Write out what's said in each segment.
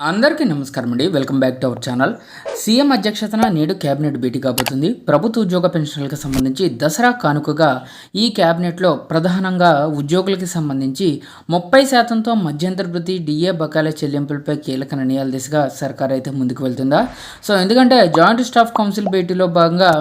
అందరికీ నమస్కారం అండి. Welcome back to our channel. CM అధ్యక్షతన నేడు కేబినెట్ భేటీ కాబోతుంది. ప్రభుత్వ ఉద్యోగ పెన్షన్లకు సంబంధించి దసరా కానుకగా ఈ కేబినెట్లో ప్రధానంగా ఉద్యోగులకి సంబంధించి ముప్పై శాతంతో మధ్యంతర వృత్తి డిఏ బకాయిల చెల్లింపులపై కీలక నిర్ణయాల దిశగా సర్కార్ అయితే ముందుకు వెళ్తుందా? సో ఎందుకంటే జాయింట్ స్టాఫ్ కౌన్సిల్ భేటీలో భాగంగా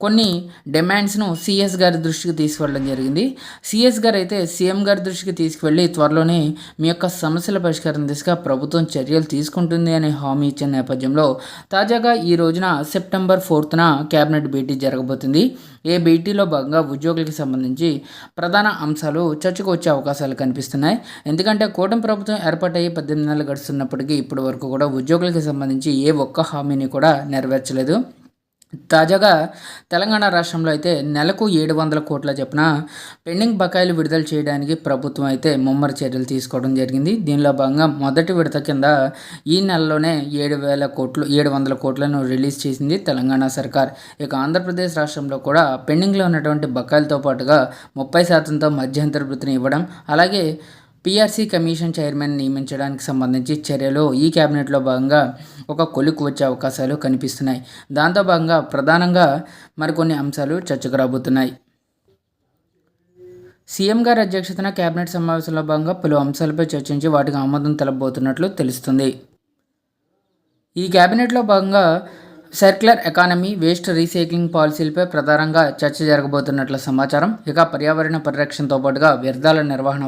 కొన్ని డిమాండ్స్ను సిఎస్ గారి దృష్టికి తీసుకువెళ్ళడం జరిగింది. సిఎస్ గారు అయితే సీఎం గారి దృష్టికి తీసుకువెళ్ళి త్వరలోనే మీ యొక్క సమస్యల పరిష్కారం దిశగా ప్రభుత్వం చర్యలు తీసుకుంటుంది అనే హామీ ఇచ్చిన నేపథ్యంలో తాజాగా ఈ రోజున సెప్టెంబర్ ఫోర్త్న కేబినెట్ భేటీ జరగబోతుంది. ఏ భేటీలో భాగంగా ఉద్యోగులకు సంబంధించి ప్రధాన అంశాలు చర్చకు వచ్చే అవకాశాలు కనిపిస్తున్నాయి. ఎందుకంటే కూటమి ప్రభుత్వం ఏర్పాటయ్యి పద్దెనిమిది నెలలు గడుస్తున్నప్పటికీ ఇప్పటి వరకు కూడా ఉద్యోగులకు సంబంధించి ఏ ఒక్క హామీని కూడా నెరవేర్చలేదు. తాజాగా తెలంగాణ రాష్ట్రంలో అయితే నెలకు ఏడు వందల కోట్ల చొప్పున పెండింగ్ బకాయిలు విడుదల చేయడానికి ప్రభుత్వం అయితే ముమ్మర చర్యలు తీసుకోవడం జరిగింది. దీనిలో భాగంగా మొదటి విడత కింద ఈ నెలలోనే ఏడు వేల కోట్లు ఏడు వందల కోట్లను రిలీజ్ చేసింది తెలంగాణ సర్కార్. ఇక ఆంధ్రప్రదేశ్ రాష్ట్రంలో కూడా పెండింగ్లో ఉన్నటువంటి బకాయిలతో పాటుగా ముప్పై శాతంతో మధ్యంతర వృత్తిని ఇవ్వడం అలాగే పీఆర్సీ కమిషన్ చైర్మన్ నియమించడానికి సంబంధించి చర్యలు ఈ కేబినెట్లో భాగంగా ఒక కొలుకు వచ్చే అవకాశాలు కనిపిస్తున్నాయి. దాంతో భాగంగా ప్రధానంగా మరికొన్ని అంశాలు చర్చకు రాబోతున్నాయి. సీఎం గారి అధ్యక్షతన కేబినెట్ సమావేశంలో భాగంగా పలు అంశాలపై చర్చించి వాటికి ఆమోదం తెలపబోతున్నట్లు తెలుస్తుంది. ఈ కేబినెట్లో భాగంగా సర్క్యులర్ ఎకానమీ వేస్ట్ రీసైక్లింగ్ పాలసీలపై ప్రధానంగా చర్చ జరగబోతున్నట్లు సమాచారం. ఇక పర్యావరణ పరిరక్షణతో పాటుగా వ్యర్థాల నిర్వహణ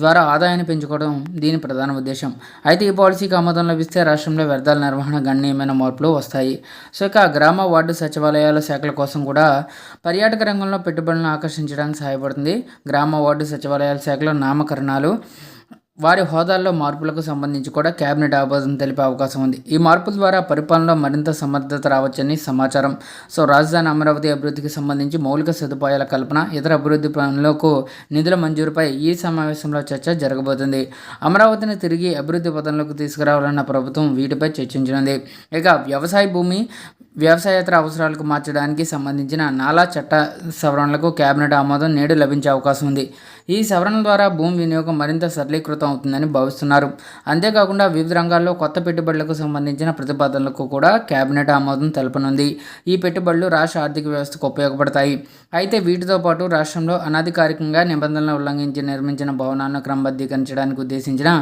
ద్వారా ఆదాయాన్ని పెంచుకోవడం దీని ప్రధాన ఉద్దేశం. అయితే ఈ పాలసీకి ఆమోదం లభిస్తే రాష్ట్రంలో వ్యర్థాల నిర్వహణ గణనీయమైన మార్పులు వస్తాయి. సో ఇక గ్రామ వార్డు సచివాలయాల శాఖల కోసం కూడా పర్యాటక రంగంలో పెట్టుబడులను ఆకర్షించడానికి సహాయపడుతుంది గ్రామ వార్డు సచివాలయాల శాఖలో నామకరణాలు వారి హోదాల్లో మార్పులకు సంబంధించి కూడా కేబినెట్ ఆమోదం తెలిపే అవకాశం ఉంది. ఈ మార్పుల ద్వారా పరిపాలనలో మరింత సమర్థత రావచ్చని సమాచారం. సో రాజధాని అమరావతి అభివృద్ధికి సంబంధించి మౌలిక సదుపాయాల కల్పన ఇతర అభివృద్ధి పనులకు నిధుల మంజూరుపై ఈ సమావేశంలో చర్చ జరగబోతుంది. అమరావతిని తిరిగి అభివృద్ధి పథంలోకి తీసుకురావాలన్న ప్రభుత్వం వీటిపై చర్చించనుంది. ఇక వ్యవసాయ భూమి వ్యవసాయేతర అవసరాలకు మార్చడానికి సంబంధించిన నాలా చట్ట సవరణలకు కేబినెట్ ఆమోదం నేడు లభించే అవకాశం ఉంది. ఈ సవరణ ద్వారా భూమి వినియోగం మరింత సరళీకృతం అవుతుందని భావిస్తున్నారు. అంతేకాకుండా వివిధ రంగాల్లో కొత్త పెట్టుబడులకు సంబంధించిన ప్రతిపాదనలకు కూడా కేబినెట్ ఆమోదం తెలపనుంది. ఈ పెట్టుబడులు రాష్ట్ర ఆర్థిక వ్యవస్థకు ఉపయోగపడతాయి. అయితే వీటితో పాటు రాష్ట్రంలో అనధికారికంగా నిబంధనలు ఉల్లంఘించి నిర్మించిన భవనాలను క్రమబద్ధీకరించడానికి ఉద్దేశించిన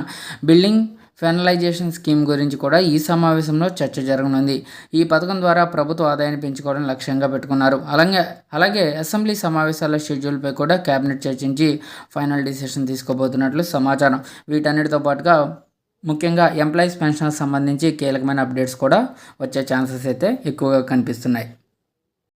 బిల్డింగ్ ఫెనలైజేషన్ స్కీమ్ గురించి కూడా ఈ సమావేశంలో చర్చ జరగనుంది. ఈ పథకం ద్వారా ప్రభుత్వ ఆదాయాన్ని పెంచుకోవడం లక్ష్యంగా పెట్టుకున్నారు. అలాగే అలాగే అసెంబ్లీ సమావేశాల షెడ్యూల్పై కూడా కేబినెట్ చర్చించి ఫైనల్ డిసిషన్ తీసుకోబోతున్నట్లు సమాచారం. వీటన్నిటితో పాటుగా ముఖ్యంగా ఎంప్లాయీస్ పెన్షన్ సంబంధించి కీలకమైన అప్డేట్స్ కూడా వచ్చే ఛాన్సెస్ అయితే ఎక్కువగా కనిపిస్తున్నాయి.